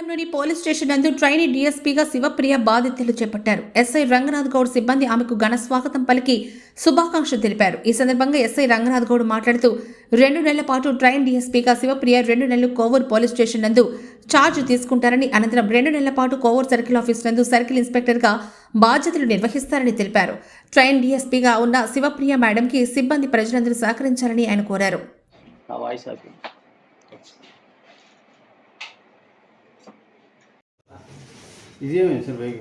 పట్టణంలోని police station నందు trainee డీఎస్పీగా శివప్రియ బాధితులు చేపట్టారు. ఎస్ఐ రంగనాథ్ గౌడ్ సిబ్బంది ఆమెకు ఘన స్వాగతం పలికి శుభాకాంక్షలు తెలిపారు. ఈ సందర్భంగా ఎస్ఐ రంగనాథ్ గౌడ్ మాట్లాడుతూ రెండు నెలల పాటు ట్రైన్ డీఎస్పీగా శివప్రియ రెండు నెలలు కోవూరు పోలీస్ స్టేషన్ నందు ఛార్జ్ తీసుకుంటారని అనంతరం రెండు నెలల పాటు కోవూరు సర్కిల్ ఆఫీస్ నందు సర్కిల్ ఇన్స్పెక్టర్గా బాధ్యతలు నిర్వహిస్తారని తెలిపారు. ట్రైన్ డీఎస్పీగా ఉన్న శివప్రియ మేడంకి సిబ్బంది ప్రజలందరూ సహకరించాలని ఆయన కోరారు. ఇదేమే సార్ బైక్?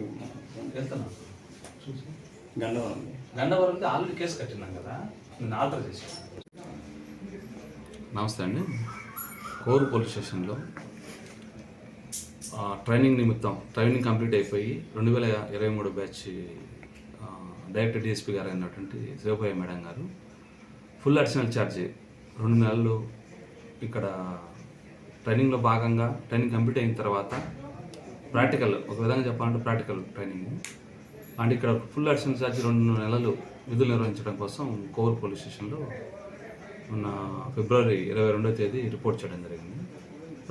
వెళ్తున్నా. గండవరం. గండవరంకి ఆల్రెడీ కేసు కట్టినాం కదా నేను ఆర్డర్ చేశాను. నమస్తే అండి. కోరు పోలీస్ స్టేషన్లో ఆ, ట్రైనింగ్ నిమిత్తం ట్రైనింగ్ కంప్లీట్ అయిపోయి రెండు వేల ఇరవై మూడు బ్యాచ్ ఆ, డైరెక్టర్ డిఎస్పీ గారు అయినటువంటి శివభయ్య మేడం గారు ఫుల్ అడిషనల్ ఛార్జ్ రెండు నెలలు ఇక్కడ ట్రైనింగ్లో భాగంగా ట్రైనింగ్ కంప్లీట్ అయిన తర్వాత ప్రాక్టికల్ ఒక విధంగా చెప్పాలంటే ప్రాక్టికల్ ట్రైనింగ్. అండ్ ఇక్కడ ఫుల్ అడిషనల్ ఛార్జ్ రెండు నెలలు విధులు నిర్వహించడం కోసం కోవూరు పోలీస్ స్టేషన్లో మొన్న ఫిబ్రవరి ఇరవై రెండో తేదీ రిపోర్ట్ చేయడం జరిగింది.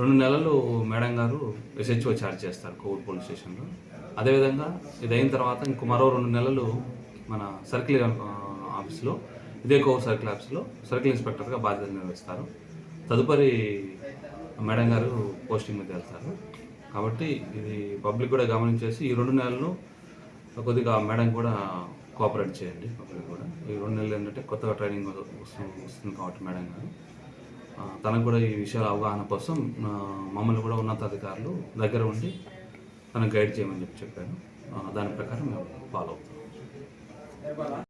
రెండు నెలలు మేడం గారు ఎస్హెచ్ఓ ఛార్జ్ చేస్తారు కోవూరు పోలీస్ స్టేషన్లో. అదేవిధంగా ఇది అయిన తర్వాత ఇంకో మరో రెండు నెలలు మన సర్కిల్ ఆఫీస్లో ఇదే కోవూరు సర్కిల్ ఆఫీస్లో సర్కిల్ ఇన్స్పెక్టర్గా బాధ్యతలు నిర్వహిస్తారు. తదుపరి మేడం గారు పోస్టింగ్ మీద వెళ్తారు. కాబట్టి ఇది పబ్లిక్ కూడా గమనించేసి ఈ రెండు నెలలు కొద్దిగా మేడం కూడా కోఆపరేట్ చేయండి పబ్లిక్ కూడా. ఈ రెండు నెలలు ఏంటంటే కొత్తగా ట్రైనింగ్ వస్తుంది కాబట్టి మేడం గారు. తనకు కూడా ఈ విషయాల అవగాహన కోసం మమ్మల్ని కూడా ఉన్నతాధికారులు దగ్గర ఉండి తనకు గైడ్ చేయమని చెప్పి చెప్పాను. దాని ప్రకారం మేము ఫాలో అవుతాం